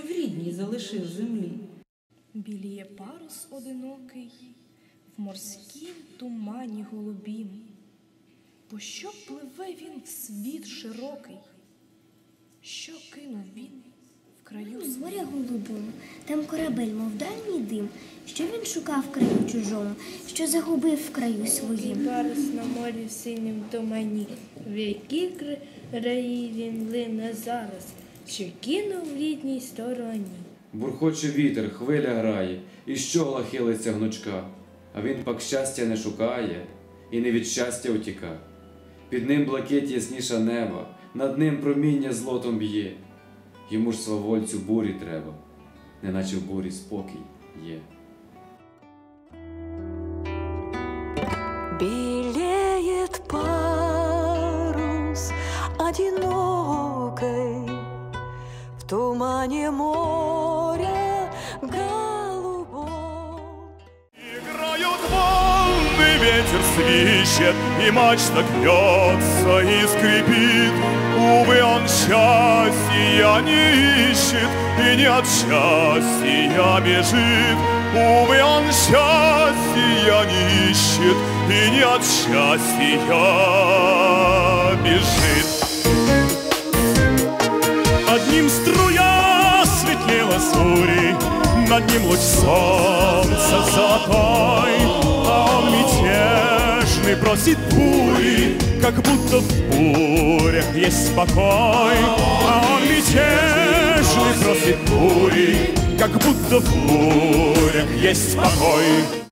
в рідній залишив землі. Біліє парус одинокий в морськім тумані голубім. По що пливе він в світ широкий? Що кинув він в краю З моря голубому, там корабель, мов дальній дим, що він шукав в краю чужому, що загубив в краю своїм. Парус на морі в синім тумані, в які краї він лине зараз, що кинув в рідній стороні. Бурхоче вітер, хвиля грає, і щогла хилиться гнучка, а він пак щастя не шукає і не від щастя утіка. Під ним блакить ясніша неба, над ним проміння злотом б'є. Йому ж свавольцю бурі треба, неначе в бурі спокій є. Белеет парус одинокой В тумане моря голубом Играют волны, ветер свищет, и мачта гнется и скрипит. Увы, он счастья не ищет, и не от счастья бежит. Увы, он счастья не ищет, и не от счастья струя светлела зори, Над ним луч солнца золотой, А он мятежный просит бури, Как будто в бурях есть покой. А он мятежный просит бури, Как будто в бурях есть покой.